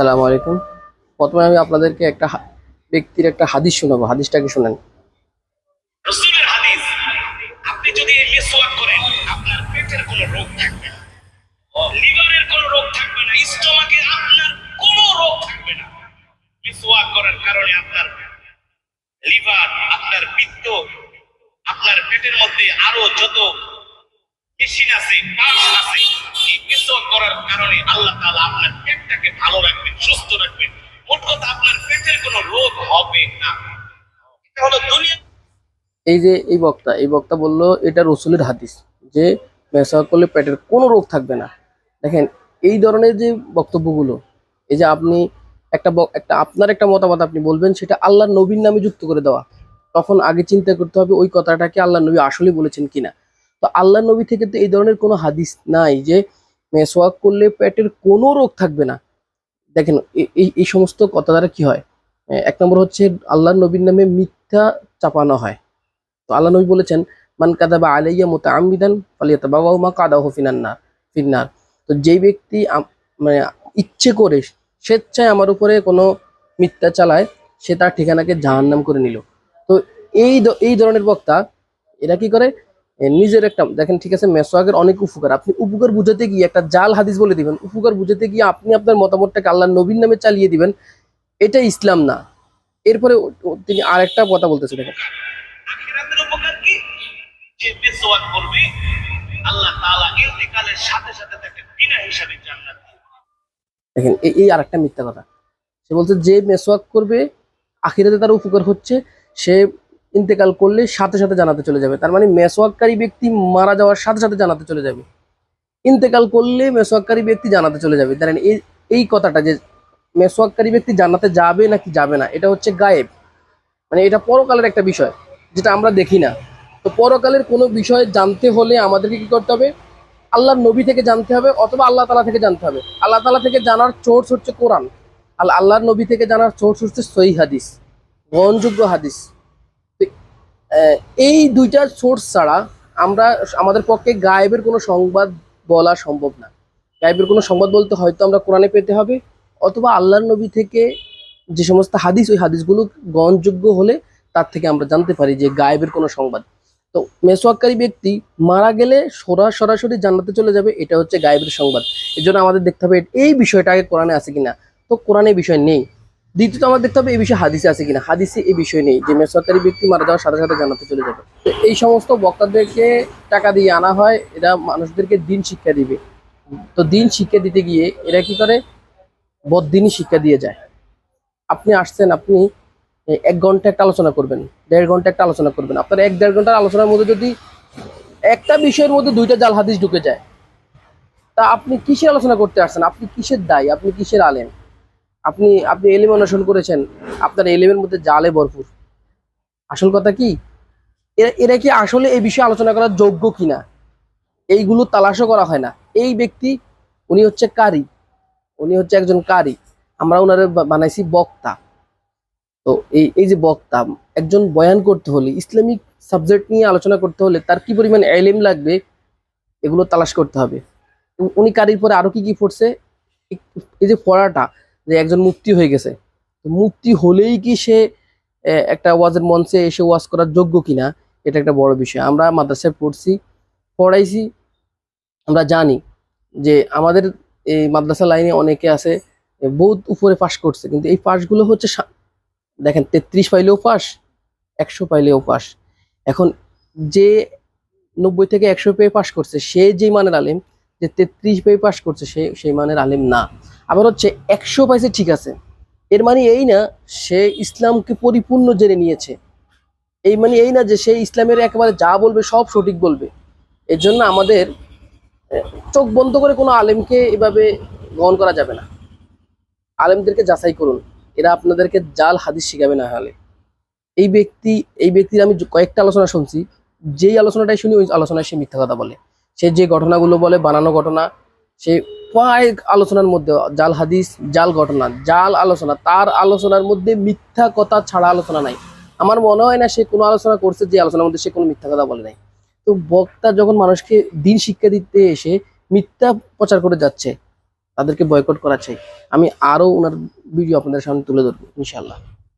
সালামু আলাইকুম। প্রথমে আমি আপনাদেরকে একটা ব্যক্তির একটা হাদিস শোনাবো। হাদিসটাকে শুনেন। লিভার, আপনার আপনার পেটের মধ্যে আরও যত আছে করার কারণে আল্লাহ পেটটাকে ভালো সুস্থ রাখবেন মোট কথা আপনার পেটের কোনো রোগ হবে না। এটা হলো দুনিয়া। এই যে এই বক্তা এই বক্তা বলল, এটা রসুলের হাদিস যে মেসাক করলে পেটের কোনো রোগ থাকবে না। দেখেন, এই ধরনের যে বক্তব্যগুলো, এই যে আপনি একটা একটা আপনার একটা মতামত আপনি বলবেন, সেটা আল্লাহর নবীর নামে যুক্ত করে দেওয়া। তখন আগে চিন্তা করতে হবে ওই কথাটাকে আল্লাহ নবী আসলে বলেছেন কিনা। তো আল্লাহ নবী থেকে তো এই ধরনের কোনো হাদিস নাই যে মেসওয়াক করলে পেটের কোনো রোগ থাকবে না। দেখেন এই এই সমস্ত কথা দ্বারা কি হয়? এক নম্বর হচ্ছে আল্লাহর নবীর নামে মিথ্যা চাপানো হয়। তো আল্লাহ নবী বলেছেন, মান কাদা কাদাবা আলাইয়া মোতা আমিদান ফালিয়াতা বাবা মা কাদাহ ফিনান্নার ফিন্নার। তো যেই ব্যক্তি মানে ইচ্ছে করে স্বেচ্ছায় আমার উপরে কোনো মিথ্যা চালায়, সে তার ঠিকানাকে জাহান্নাম করে নিল। তো এই এই ধরনের বক্তা এরা কি করে? নিজের একটা দেখেন ঠিক আছে মেসোয়াকের অনেক উপকার। আপনি উপকার বুঝাতে গিয়ে একটা জাল হাদিস বলে দিবেন উপকার বুঝাতে গিয়ে আপনি আপনার মতামতটাকে আল্লাহ নবীর নামে চালিয়ে দিবেন এটা ইসলাম না। এরপরে তিনি আরেকটা কথা বলতেছে দেখেন। দেখেন এই এই আরেকটা মিথ্যা কথা। সে বলছে যে মেসওয়াক করবে আখিরাতে তার উপকার হচ্ছে সে ইন্তেকাল করলে সাথে সাথে জানাতে চলে যাবে। তার মানে মেসওয়াককারী ব্যক্তি মারা যাওয়ার সাথে সাথে জানাতে চলে যাবে। ইন্তেকাল করলে মেসওয়াককারী ব্যক্তি জানাতে চলে যাবে। দেখেন এই এই কথাটা যে মেসওয়াককারী ব্যক্তি জানাতে যাবে নাকি যাবে না, এটা হচ্ছে গায়েব। মানে এটা পরকালের একটা বিষয়, যেটা আমরা দেখি না। তো পরকালের কোনো বিষয় জানতে হলে আমাদেরকে কি করতে হবে? আল্লাহর নবী থেকে জানতে হবে অথবা আল্লাহ তালা থেকে জানতে হবে। আল্লাহ তালা থেকে জানার সোর্স হচ্ছে কোরআন আল্লাহ আল্লাহর নবী থেকে জানার সোর্স হচ্ছে সহি হাদিস, গ্রহণযোগ্য হাদিস। এই দুইটা সোর্স ছাড়া আমরা আমাদের পক্ষে গায়েবের কোনো সংবাদ বলা সম্ভব না। গায়েবের কোনো সংবাদ বলতে হয়তো আমরা কোরআনে পেতে হবে অথবা আল্লাহর নবী থেকে যে সমস্ত হাদিস, ওই হাদিসগুলো গ্রহণযোগ্য হলে তার থেকে আমরা জানতে পারি যে গায়েবের কোনো সংবাদ। তো মেসওয়াককারী ব্যক্তি মারা গেলে সরা, সরাসরি জান্নাতে চলে যাবে, এটা হচ্ছে গায়েবের সংবাদ। এর জন্য আমাদের দেখতে হবে এই বিষয়টা আগে কোরআনে আছে কিনা। তো কোরআনে বিষয় নেই। দ্বিতীয়ত আমাদের দেখতে হবে এই বিষয়ে হাদিসে আছে কিনা। হাদিসে এই বিষয় নেই যে মেসওয়াককারী ব্যক্তি মারা যাওয়ার সাথে সাথে জানাতে চলে যাবে। এই সমস্ত বক্তাদেরকে টাকা দিয়ে আনা হয়, এরা মানুষদেরকে দিন শিক্ষা দিবে। তো দিন শিক্ষা দিতে গিয়ে এরা কি করে? বদিনই শিক্ষা দিয়ে যায়। আপনি আসছেন, আপনি এক ঘণ্টা একটা আলোচনা করবেন, দেড় ঘণ্টা একটা আলোচনা করবেন। আপনার এক দেড় ঘণ্টার আলোচনার মধ্যে যদি একটা বিষয়ের মধ্যে দুইটা জাল হাদিস ঢুকে যায়, তা আপনি কিসের আলোচনা করতে আসছেন? আপনি কিসের দায়ী? আপনি কিসের আলেম? আপনি আপনি এলিম অন্বেষণ করেছেন, আপনার এলিমের মধ্যে জালে ভরপুর। আসল কথা কি? এরা এরা কি আসলে এই বিষয়ে আলোচনা করার যোগ্য কিনা? এইগুলো তালাশও করা হয় না। এই ব্যক্তি, উনি হচ্ছে কারি। উনি হচ্ছে একজন কারি। আমরা ওনারে বানাইছি বক্তা। তো এই এই যে বক্তা, একজন বয়ান করতে হলে, ইসলামিক সাবজেক্ট নিয়ে আলোচনা করতে হলে তার কি পরিমাণ এলিম লাগবে, এগুলো তালাশ করতে হবে। উনি কারির পরে আরও কি কি পড়ছে? এই যে পড়াটা যে একজন মুক্তি হয়ে গেছে। মুক্তি হলেই কি সে একটা ওয়াজের মঞ্চে এসে ওয়াজ করার যোগ্য কিনা, এটা একটা বড় বিষয়। আমরা মাদ্রাসায় পড়ছি, পড়াইছি, আমরা জানি যে আমাদের এই মাদ্রাসা লাইনে অনেকে আছে বহুত উপরে পাশ করছে। কিন্তু এই পাশগুলো হচ্ছে দেখেন, তেত্রিশ পাইলেও পাস একশো পাইলেও পাস এখন যে নব্বই থেকে একশো পেয়ে পাস করছে, সে যেই মানের আলেম, যে তেত্রিশ পেয়ে পাস করছে, সে, সেই মানের আলেম না। আবার হচ্ছে একশো পাইছে ঠিক আছে। এর মানে এই না, সে ইসলামকে পরিপূর্ণ জেনে নিয়েছে। এই মানে এই না যে সে ইসলামের একেবারে যা বলবে সব সঠিক বলবে। এর জন্য আমাদের চোখ বন্ধ করে কোনো আলেমকে এভাবে গ্রহণ করা যাবে না। আলেমদেরকে যাচাই করুন। এরা আপনাদেরকে জাল হাদিস শিখাবে না হলে। এই ব্যক্তি, এই ব্যক্তির আমি কয়েকটা আলোচনা শুনছি। যেই আলোচনাটাই শুনি, ওই আলোচনায় সে মিথ্যা কথা বলে। সে যে ঘটনাগুলো বলে, বানানো ঘটনা সে প্রায় আলোচনার মধ্যে, জাল হাদিস, জাল ঘটনা, জাল আলোচনা, তার আলোচনার মধ্যে মিথ্যা কথা ছাড়া আলোচনা নাই। আমার মনে হয় না সে কোনো আলোচনা করছে যে আলোচনার মধ্যে সে কোনো মিথ্যা কথা বলে নাই। তো বক্তা যখন মানুষকে দিন শিক্ষা দিতে এসে মিথ্যা প্রচার করে যাচ্ছে, তাদেরকে বয়কট করা চাই আমি আরও ওনার ভিডিও আপনাদের সামনে তুলে ধরবো ইনশাল্লাহ